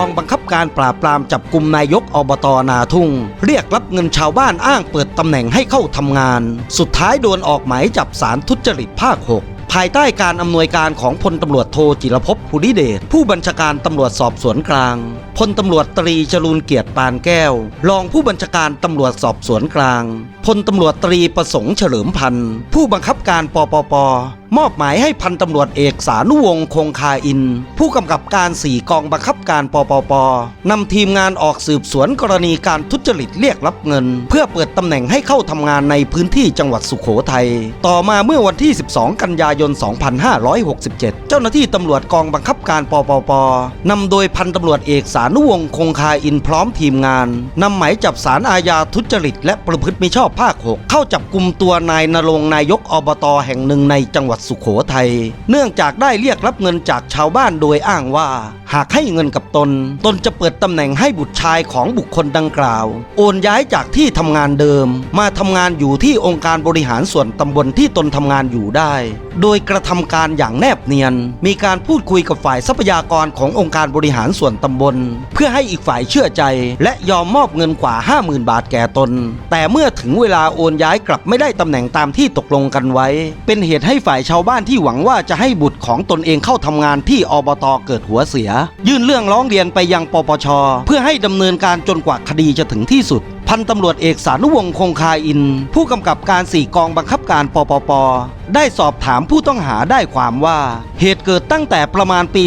กองบังคับการปราบปรามจับกลุ่มนายกอบตนาทุ่ง เรียกรับเงินชาวบ้านอ้างเปิดตำแหน่งให้เข้าทำงาน สุดท้ายโดนออกหมายจับสารทุจริตภาค 6ภายใต้การอำนวยการของพลตำรวจโทจิรภพภูริเดชผู้บัญชาการตำรวจสอบสวนกลางพลตำรวจตรีจรูนเกียรติปานแก้ว รองผู้บัญชาการตำรวจสอบสวนกลางพลตำรวจตรีประสงค์เฉลิมพันธ์ผู้บังคับการปปป มอบหมายให้พันตำรวจเอกสานุวงศ์คงคาอิน ผู้กำกับการสี่กองบังคับการปปปนำทีมงานออกสืบสวนกรณีการทุจริตเรียกรับเงิน เพื่อเปิดตำแหน่งให้เข้าทำงานในพื้นที่จังหวัดสุขโขทัยต่อมาเมื่อวันที่ 12 กันยายน 2567 เจ้าหน้าที่ตำรวจกองบังคับการปปปนำโดยพันตำรวจเอกสานุวงศ์คงคาอินพร้อมทีมงานนำหมายจับสารอาญาทุจริตและประพฤติมิชอบภาค 6 เข้าจับกลุ่มตัวนายนรงนายกอบตแห่งหนึ่งในจังหวัดวัดสุขโขทัย เนื่องจากได้เรียกรับเงินจากชาวบ้านโดยอ้างว่าหากให้เงินกับตน ตนจะเปิดตำแหน่งให้บุตรชายของบุคคลดังกล่าว โอนย้ายจากที่ทำงานเดิม มาทำงานอยู่ที่องค์การบริหารส่วนตำบลที่ตนทำงานอยู่ได้ โดยกระทำการอย่างแนบเนียน มีการพูดคุยกับฝ่ายทรัพยากรขององค์การบริหารส่วนตำบล เพื่อให้อีกฝ่ายเชื่อใจ และยอมมอบเงินกว่า 50,000 บาทแก่ตน แต่เมื่อถึงเวลาโอนย้ายกลับไม่ได้ตำแหน่งตามที่ตกลงกันไว้ เป็นเหตุให้ฝ่ายชาวบ้านที่หวังว่าจะให้บุตรของตนเองเข้าทำงานที่อบตเกิดหัวเสียยื่นเรื่องร้องเรียนไปยังปปช เพื่อให้ดำเนินการจนกว่าคดีจะถึงที่สุด พันตำรวจเอกสานุวงศ์คงคาอิน ผู้กำกับการสี่กองบังคับการปปป ได้สอบถามผู้ต้องหาได้ความว่า เหตุเกิดตั้งแต่ประมาณปี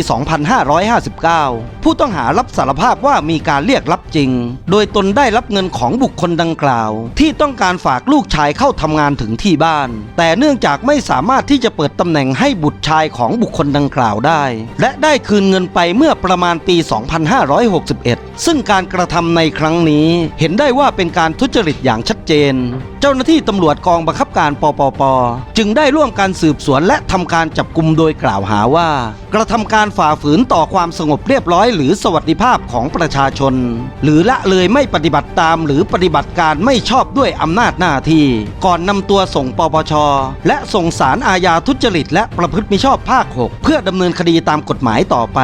2559 ผู้ต้องหารับสารภาพว่ามีการเรียกรับจริง โดยตนได้รับเงินของบุคคลดังกล่าว ที่ต้องการฝากลูกชายเข้าทำงานถึงที่บ้าน แต่เนื่องจากไม่สามารถที่จะเปิดตำแหน่งให้บุตรชายของบุคคลดังกล่าวได้ และได้คืนเงินไปเมื่อประมาณปี 2561 ซึ่งการกระทำในครั้งนี้เห็นได้ว่าเป็นการทุจริตอย่างชัดเจน เจ้าหน้าที่ตำรวจกองบังคับการปปป จึงได้ร่วมการสืบสวนและทำการจับกลุ่มโดยกล่าวหาว่า กระทำการฝ่าฝืนต่อความสงบเรียบร้อย หรือสวัสดิภาพของประชาชน หรือละเลยไม่ปฏิบัติตามหรือปฏิบัติการไม่ชอบด้วยอำนาจหน้าที่ ก่อนนำตัวส่งปปช และส่งสารอาญาทุจริต และประพฤติมิชอบภาค 6 เพื่อดำเนินคดีตามกฎหมายต่อไป